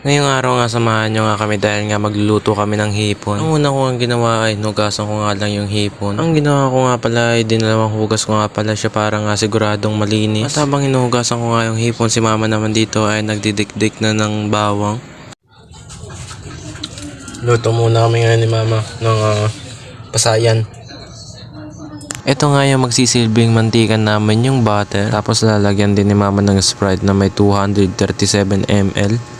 Ngayong araw nga samahan nyo nga kami dahil nga magluluto kami ng hipon. Ang una ko ang ginawa ay nugasan ko nga lang yung hipon. Ang ginawa ko nga pala ay dinalawang hugas ko nga pala siya para nga siguradong malinis. At habang hinuhugasan ko nga yung hipon, si mama naman dito ay nagdidikdik na ng bawang. Luto muna kami ngayon ni mama ng ah, pasayan. Ito nga yung magsisilbing mantikan namin yung butter. Tapos lalagyan din ni mama ng Sprite na may 237 ml.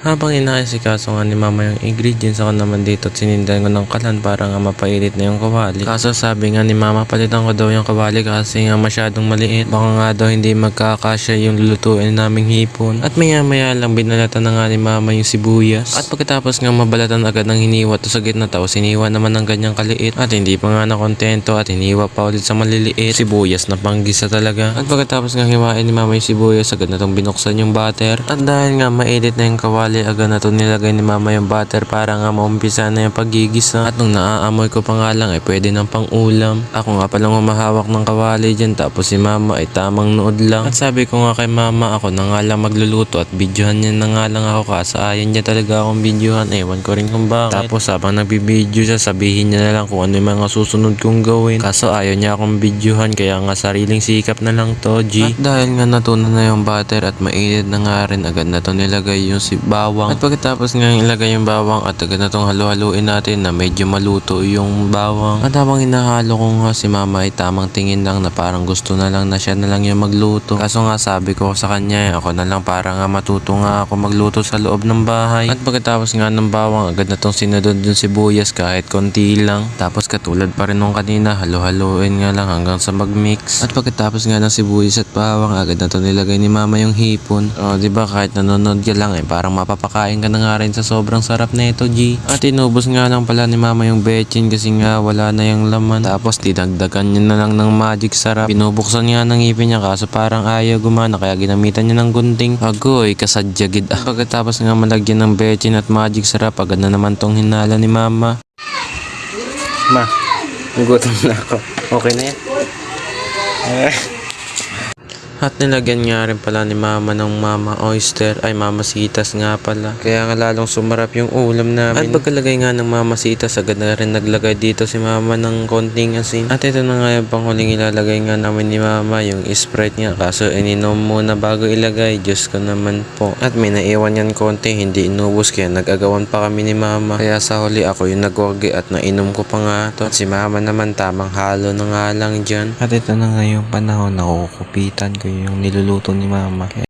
Habang inaasikaso nga ni mama yung ingredients ako naman dito at sinindan ko ng kalan para nga mapailit na yung kawali. Kaso sabi nga ni mama palitan ko daw yung kawali kasi nga masyadong maliit. Baka nga daw hindi magkakasya yung lulutuin naming hipon. At maya maya lang binalatan na nga ni mama yung sibuyas. At pagkatapos nga mabalatan agad ng hiniwa to sa gitna tapos hiniwa naman ng ganyang kaliit. At hindi pa nga nakontento at hiniwa pa ulit sa maliliit. Sibuyas na panggisa talaga. At pagkatapos nga hiwain ni mama yung sibuyas agad na tong binuksan yung butter. At dahil nga mainit na yung kawali agad na to nilagay ni mama yung butter para nga maumpisa na yung pagigisa. At nung naaamoy ko pa nga lang ay pwede ng pang ulam. Ako nga palang humahawak ng kawali dyan tapos si mama ay tamang nood lang. At sabi ko nga kay mama ako na nga lang magluluto at videohan niya na nga lang ako kaso ayaw niya talaga akong videohan. Ewan ko rin kung bakit. Tapos habang nagbibideo siya sabihin niya na lang kung ano yung mga susunod kong gawin. Kaso ayaw niya akong videohan kaya nga sariling sikap na lang to G. At dahil nga natunan na yung butter at mainit na nga rin agad na to nilagay yung si bawang. At pagkatapos nga ilagay yung bawang at agad na tong halu-haluin natin na medyo maluto yung bawang. At habang hinahalo ko nga si mama ay tamang tingin lang na parang gusto na lang na siya na lang yung magluto. Kaso nga sabi ko sa kanya eh, ako na lang para nga matuto nga ako magluto sa loob ng bahay. At pagkatapos nga ng bawang agad na tong sinunod yung sibuyas kahit konti lang. Tapos katulad pa rin nung kanina halu-haluin nga lang hanggang sa mag-mix. At pagkatapos nga ng sibuyas at bawang agad na to nilagay ni mama yung hipon. O di ba kahit nanonood ka lang eh parang mapapakain ka na nga rin sa sobrang sarap na ito G. At inubos nga lang pala ni mama yung bechin kasi nga wala na yung laman. Tapos dinagdagan niya na lang ng magic sarap. Binubuksan nga ng ngipin niya kaso parang ayaw gumana kaya ginamitan niya ng gunting. Agoy, kasadyagid ah. Pagkatapos nga malagyan ng bechin at magic sarap agad na naman tong hinala ni mama. Ma, gutom na ako. Okay na yan. At nilagyan nga rin pala ni mama ng mama oyster ay mama sitas nga pala. Kaya nga lalong sumarap yung ulam namin. At pagkalagay nga ng mama sitas agad na rin naglagay dito si mama ng konting asin. At ito na nga yung panghuling ilalagay nga namin ni mama yung sprite nga. Kaso ininom muna bago ilagay. Diyos ko naman po. At may naiwan yan konti hindi inubos kaya nag-agawan pa kami ni mama. Kaya sa huli ako yung nagwagi at nainom ko pa nga to. At si mama naman tamang halo na nga lang dyan. At ito na nga yung panahon na kukupitan ko yung niluluto ni mama. Kaya